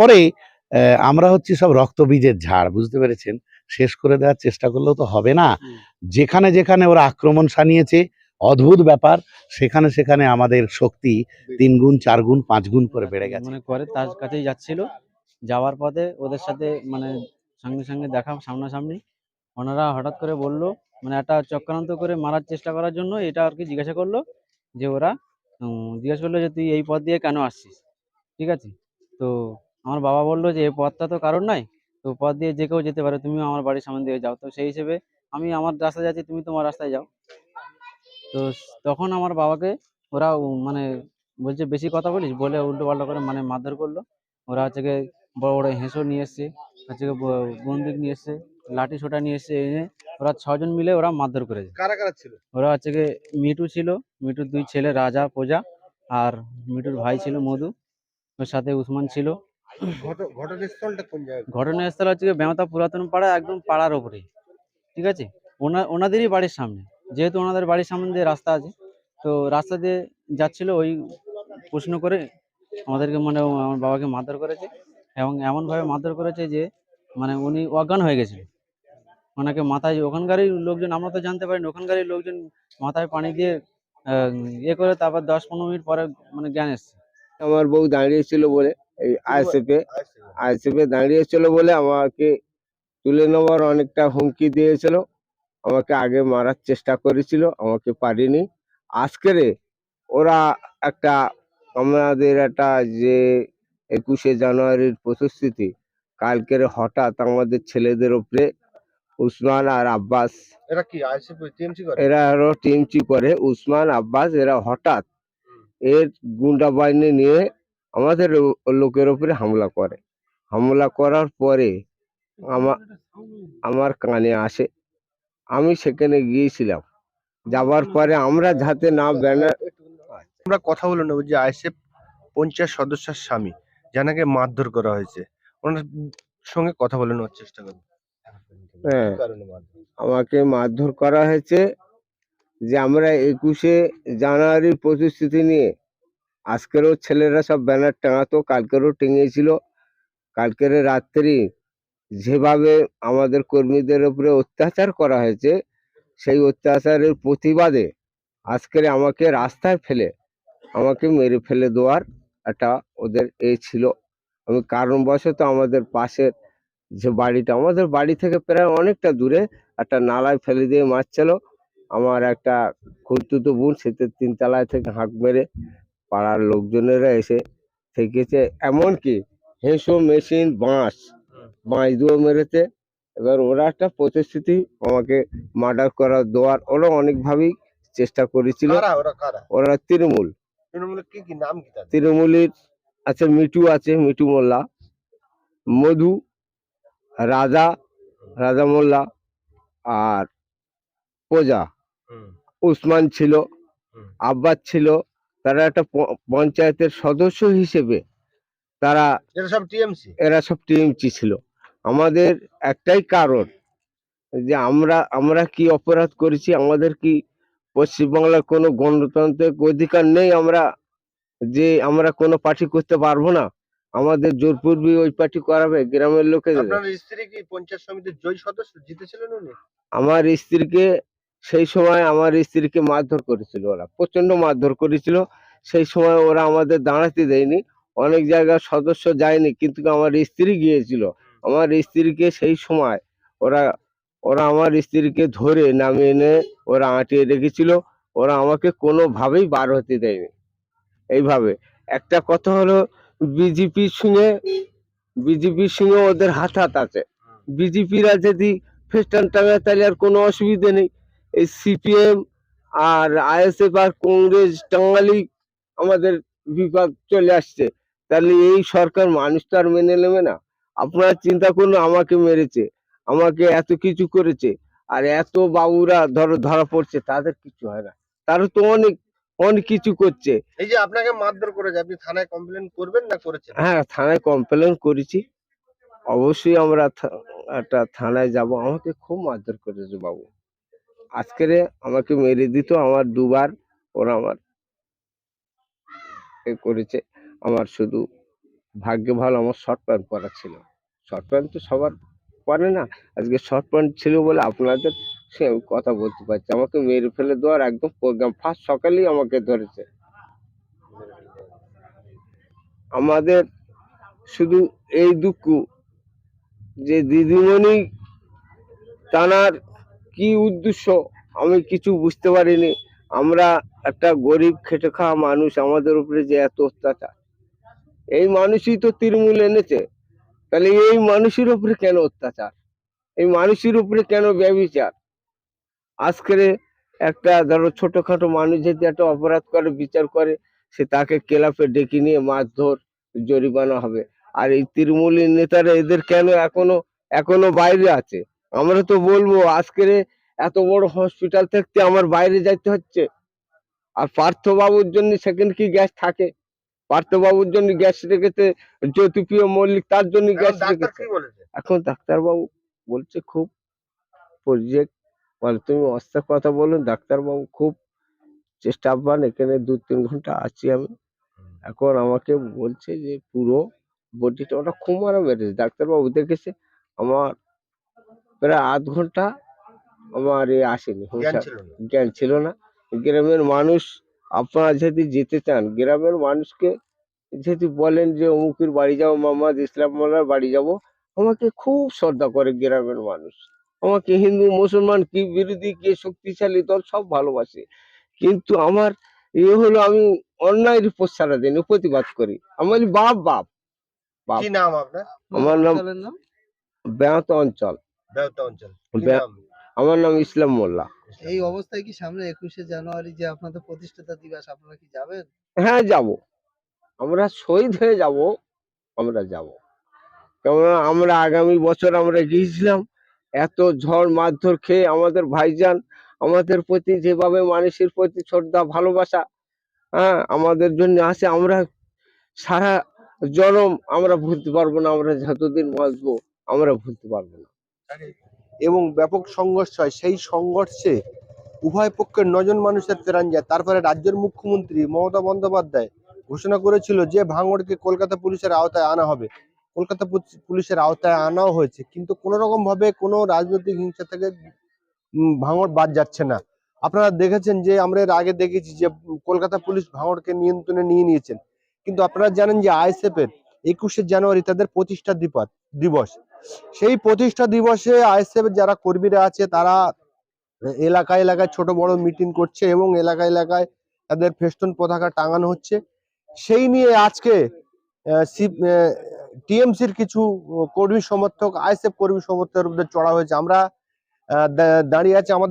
তারপরে আমরা হচ্ছি সব রক্তবীজের ঝাড় বুঝতে পেরেছেন? শেষ করে দেওয়ার চেষ্টা করলেও তো হবে না। যেখানে যেখানে ওরা আক্রমণ সানিয়েছে অদ্ভুত ব্যাপার সেখানে সেখানে আমাদের শক্তি তিন গুণ চার গুণ পাঁচ গুণ করে বেড়ে গেছে। মানে করে তার কাছেই যাচ্ছিল। যাওয়ার পথে ওদের সাথে মানে সঙ্গে সঙ্গে দেখা সামনাসামনি। ওনারা হঠাৎ করে বলল মানে একটা চক্রান্ত করে মারার চেষ্টা করার জন্য এটা আর কি জিজ্ঞাসা করল যে ওরা জিজ্ঞাসা করল যে তুই এই পথ দিয়ে কেন আসছিস? ঠিক আছে? তো আমার বাবা বলল যে এই পথটা তো কারোর নাই তো পথ দিয়ে যে কেউ যেতে পারে তুমিও আমার বাড়ির সামনে দিয়ে যাও। তো সেই হিসেবে আমি আমার রাস্তায় যাচ্ছি তুমি তোমার রাস্তায় যাও। তো তখন আমার বাবাকে ওরা মানে বলছে বেশি কথা বলিস? বলে উল্টো পাল্টা করে মানে মারধর করল। ওরা হচ্ছে গিয়ে বড় বড় হেঁসো নিয়ে এসছে হচ্ছে বন্দুক নিয়ে এসছে লাঠি সোটা নিয়ে এসছে এনে ওরা ছজন মিলে ওরা মারধর করেছে। কারা কারা ছিল? ওরা হচ্ছে গিয়ে মিটু ছিল মিটুর দুই ছেলে রাজা প্রজা আর মিটুর ভাই ছিল মধু ওর সাথে উসমান ছিল। ঘটনাস্থলটা কোন জায়গায়? ঘটনাস্থল হচ্ছে বেমতা পুরাতন পাড়া একদম পাড়ার ওপরেই ঠিক আছে? ওনা ওনাদেরই বাড়ির সামনে। যেহেতু ওনাদের বাড়ির সামনে দিয়ে রাস্তা আছে তো রাস্তা দিয়ে যাচ্ছিল ওই প্রশ্ন করে আমাদেরকে মানে ও আমার বাবাকে মারধর করেছে এবং এমনভাবে মারধর করেছে যে মানে উনি অজ্ঞান হয়ে গেছিল ওনাকে মাথায় ওখানকারই লোকজন আমরা তো জানতে পারিনি ওখানকারই লোকজন মাথায় পানি দিয়ে আহ, ইয়ে করে তারপর দশ পনেরো মিনিট পরে মানে জ্ঞান এসছে। আমার বউ দাঁড়িয়েছিল বলে এই আইএসএফে আইএসএফে দাঁড়িয়েছিল বলে আমাকে তুলে নেওয়ার অনেকটা হুমকি দিয়েছিল। আমাকে আগে মারার চেষ্টা করেছিল আমাকে পারিনি। আজকেরে ওরা একটা আমাদের একটা যে একুশে জানুয়ারির প্রতিশ্রুতি কালকের হঠাৎ আমাদের ছেলেদের উপরে উসমান আর আব্বাস। এরা কি এরা আরও টিমচি করে? উসমান আব্বাস এরা হঠাৎ এর গুন্ডা বাহিনী নিয়ে আমাদের লোকের উপরে হামলা করে। হামলা করার পরে আমার আমার কানে আসে। আমি সেখানে গিয়েছিলাম। যাবার পরে আমরা যাতে না ব্যানার আমরা কথা বলে নেব যে আইসিএফ পঞ্চায়েত সদস্যের স্বামী জানাকে মারধর করা হয়েছে। ওনার সঙ্গে কথা বলে নেওয়ার চেষ্টা করব। হ্যাঁ? আমাকে মারধর করা হয়েছে যে আমরা একুশে জানুয়ারির প্রতিশ্রুতি নিয়ে আজকেরও ছেলেরা সব ব্যানার টাঙাতো, কালকেরও টেঙিয়েছিল কালকের রাত্রি যেভাবে আমাদের কর্মীদের উপরে অত্যাচার করা হয়েছে, সেই অত্যাচারের প্রতিবাদে আজকের আমাকে রাস্তায় ফেলে, আমাকে মেরে ফেলে দেওয়ার একটা ওদের এ ছিল। আমি কারণবশত আমাদের পাশের যে বাড়িটা, আমাদের বাড়ি থেকে প্রায় অনেকটা দূরে একটা নালায় ফেলে দিয়ে মারছিল। আমার একটা খুঁড়তুতো বোন সেতে তিনতলায় থেকে হাঁক মেরে পাড়ার লোকজনেরা এসে থেকেছে। এমনকি হেঁসো মেশিন বাঁশ বাঁশ দিয়েও মেরেছে। এবার ওরা একটা প্রতিশ্রুতি আমাকে মার্ডার করার দেওয়ার। ওরা অনেকভাবেই চেষ্টা করেছিল। ওরা তৃণমূল। তৃণমূলের কি কি নাম তৃণমূলের আছে মিটু আছে মিটু মোল্লা মধু রাজা রাজা মোল্লা আর প্রজা। উসমান ছিল। আব্বাস ছিল তারা একটা পঞ্চায়েতের সদস্য হিসেবে তারা এরা সব টিএমসি? এরা সব টিএমসি ছিল। আমাদের একটাই কারণ যে আমরা আমরা কি অপরাধ করেছি আমাদের কি পশ্চিমবাংলার কোনো গণতান্ত্রিক অধিকার নেই আমরা যে আমরা কোনো পার্টি করতে পারব না আমাদের জোরপূর্বী ওই পার্টি করাবে গ্রামের লোকেদের। আপনার স্ত্রী কি পঞ্চায়েত সমিতির জয় সদস্য? জিতেছিলেন উনি? আমার স্ত্রীকে সেই সময় আমার স্ত্রীকে মারধর করেছিল ওরা প্রচণ্ড মারধর করেছিল। সেই সময় ওরা আমাদের দাঁড়াতে দেয়নি। অনেক জায়গায় সদস্য যায়নি, কিন্তু আমার স্ত্রী গিয়েছিল। আমার স্ত্রীকে সেই সময় ওরা ওরা আমার স্ত্রীকে ধরে নামিয়ে এনে ওরা আঁটিয়ে রেখেছিল। ওরা আমাকে কোনোভাবেই বার হতে দেয়নি। এইভাবে। একটা কথা হলো বিজেপির সঙ্গে বিজেপির সঙ্গে ওদের হাত হাত আছে। বিজেপিরা যদি ফেস্টান টাঙায় তাহলে আর কোনো অসুবিধে নেই। এই সিপিএম আর আইএসএফ আর কংগ্রেস টাঙালি আমাদের বিভাগ চলে আসছে। তাহলে এই সরকার মানুষ তো আর মেনে নেবে না। আপনারা চিন্তা করুন আমাকে মেরেছে আমাকে এত কিছু করেছে আর এত বাবুরা ধরো ধরা পড়ছে তাদের কিছু হয় না। তারা তো অনেক অনেক কিছু করছে। এই যে আপনাকে মারধর করেছে আপনি থানায় কমপ্লেন করবেন না করেছেন? হ্যাঁ থানায় কমপ্লেন করেছি। অবশ্যই আমরা একটা থানায় যাব। আমাকে খুব মারধর করেছে বাবু। আজকেরে আমাকে মেরে দিত, আমার দুবার ওরা আমার এ করেছে। আমার শুধু ভাগ্যে ভালো, আমার শর্ট প্যান্ট পরা ছিল। শর্ট প্যান্ট তো সবার পরে না, আজকে শর্ট প্যান্ট ছিল বলে আপনাদের সে কথা বলতে পারছি আমাকে মেরে ফেলে দেওয়ার একদম প্রোগ্রাম ফার্স্ট সকালেই আমাকে ধরেছে। আমাদের শুধু এই দুঃখ যে দিদিমণি টানার কি উদ্দেশ্য? আমি কিছু বুঝতে পারিনি। আমরা একটা গরিব খেটে খাওয়া মানুষ, আমাদের উপরে যে এত অত্যাচার। এই মানুষই তো তৃণমূল এনেছে। তাহলে এই মানুষের উপরে কেন অত্যাচার? এই মানুষের উপরে কেন ব্যবচার? আজকের একটা ধরো ছোটখাটো মানুষ যদি একটা অপরাধ করে, বিচার করে, সে তাকে ক্লাবে ডেকে নিয়ে মারধর জরিমানা হবে। আর এই তৃণমূলের নেতারা এদের কেন এখনও এখনও বাইরে আছে? আমরা তো বলব আজকের এত বড় হসপিটাল থাকতে আমার বাইরে যাইতে হচ্ছে। আর পার্থবাবুর জন্য সেখানে কি গ্যাস থাকে? পার্থবাবুর জন্য গ্যাস রেখেছে জ্যোতিপ্রিয় মল্লিক তার জন্য গ্যাস রেখেছে। এখন ডাক্তারবাবু বলছে খুব প্রজেক্ট বলে তুমি অস্ত্র কথা বলুন ডাক্তারবাবু খুব চেষ্টা আহ্বান এখানে দু তিন ঘণ্টা আছি আমি। এখন আমাকে বলছে যে পুরো বডিটা ওটা খুব মারা মেরেছে। ডাক্তারবাবু দেখেছে আমার প্রায় আধ ঘণ্টা আমার এ আসেনি জ্ঞান ছিল না। গ্রামের মানুষ আপনারা যদি যেতে চান গ্রামের মানুষকে যদি বলেন যে অমুকের বাড়ি যাব মোহাম্মদ ইসলাম মোল্লার বাড়ি যাব আমাকে খুব শ্রদ্ধা করে গ্রামের মানুষ। আমাকে হিন্দু মুসলমান কি বিরোধী কে শক্তিশালী দল সব ভালোবাসে। কিন্তু আমার এ হলো আমি অন্যায়ের প্রচারা দিন প্রতিবাদ করি। আমার বাপ বাপ বাপ। কি নাম আপনার? আমার নাম? ব্যাহত অঞ্চল। দেওতা অঞ্চল? আমার নাম ইসলাম মোল্লা। এই অবস্থায় কি সামনে একুশে জানুয়ারি যে আপনাদের প্রতিষ্ঠাতা দিবস আপনারা কি যাবেন? হ্যাঁ যাব। আমরা শহীদ হয়ে যাব আমরা যাব। কেননা আমরা আগামী বছর আমরা গিয়েছিলাম এত ঝড় মারধর খেয়ে আমাদের ভাইজান আমাদের প্রতি যেভাবে মানুষের প্রতি শ্রদ্ধা ভালোবাসা হ্যাঁ আমাদের জন্য আছে আমরা সারা জনম আমরা ভুলতে পারব না আমরা যতদিন বাঁচবো আমরা ভুলতে পারব না। এবং ব্যাপক সংঘর্ষ হয়, সেই সংঘর্ষে উভয় পক্ষের নজন মানুষের প্রাণ যায়। তারপরে রাজ্যের মুখ্যমন্ত্রী মমতা বন্দ্যোপাধ্যায় ঘোষণা করেছিল যে ভাঙড়কে কলকাতা পুলিশের আওতায় আনা হবে। কলকাতা পুলিশের আওতায় আনাও হয়েছে। কিন্তু কোনো রকম ভাবে কোনো রাজনৈতিক হিংসা থেকে ভাঙড় বাদ যাচ্ছে না। আপনারা দেখেছেন যে, আমরা এর আগে দেখেছি যে, কলকাতা পুলিশ ভাঙড়কে নিয়ন্ত্রণে নিয়ে নিয়েছেন। কিন্তু আপনারা জানেন যে আইএসএফ এর একুশে জানুয়ারি তাদের প্রতিষ্ঠা দিবস দিবস। সেই প্রতিষ্ঠা দিবসে আইএসএফ যারা কর্মীরা আছে, তারা এলাকায় এলাকায় ছোট বড় মিটিং করছে এবং এলাকায় এলাকায় তাদের ফেস্টন পতাকা টাঙানো হচ্ছে। সেই নিয়ে আজকে টিএমসির কিছু কর্মী সমর্থক, আইএসএফ কর্মী সমর্থকদের চড়া হয়েছে। আমরা দাঁড়িয়ে আছে আমাদের